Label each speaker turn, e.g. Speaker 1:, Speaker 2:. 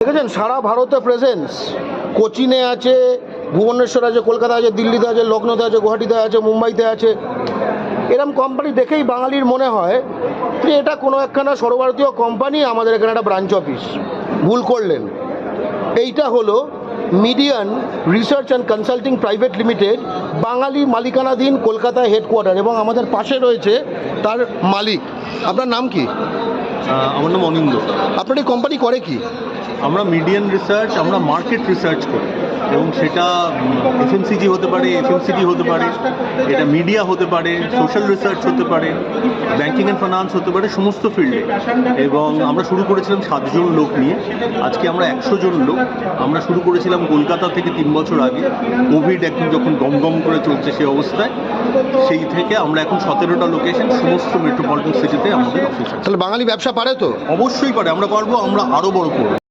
Speaker 1: দেখেছেন, সারা ভারতে প্রেজেন্স কোচিনে আছে, ভুবনেশ্বর আছে কলকাতা আছে, দিল্লিতে আছে লখনৌতে আছে, গুয়াহাটিতে আছে, মুম্বাইতে আছে। এরম কোম্পানি দেখেই বাঙালির মনে হয় যে এটা কোনো একখানা সর্বভারতীয় কোম্পানি আমাদের এখানে একটা ব্রাঞ্চ অফিস ভুল করলেন। এইটা হলো Median research and consulting private limited বাঙালি মালিকানাধীন কলকাতায় হেডকোয়ার্টার এবং আমাদের পাশে রয়েছে তার মালিক। আপনার নাম কি?
Speaker 2: আমার নাম অনিন্দ।
Speaker 1: আপনার এই কোম্পানি করে কি?
Speaker 2: আমরা মিডিয়ান রিসার্চ আমরা মার্কেট রিসার্চ করি। এবং সেটা এফএমসিজি হতে পারে এফএমসিডি হতে পারে এটা মিডিয়া হতে পারে সোশ্যাল রিসার্চ হতে পারে ব্যাংকিং অ্যান্ড ফাইন্যান্স হতে পারে সমস্ত ফিল্ডে এবং আমরা শুরু করেছিলাম সাতজন লোক নিয়ে। আজকে আমরা একশো জন লোক। আমরা শুরু করেছিলাম কলকাতা থেকে তিন বছর আগে। কোভিড এখন যখন গম গম করে চলছে সেই অবস্থায়। সেই থেকে আমরা এখন সতেরোটা লোকেশন সমস্ত মেট্রোপলিটন সিটিতে আমাদের অফিস আছে।
Speaker 1: তাহলে বাঙালি ব্যবসা পারে তো?
Speaker 2: অবশ্যই পারে আমরা পারব আমরা আরও বড় করব।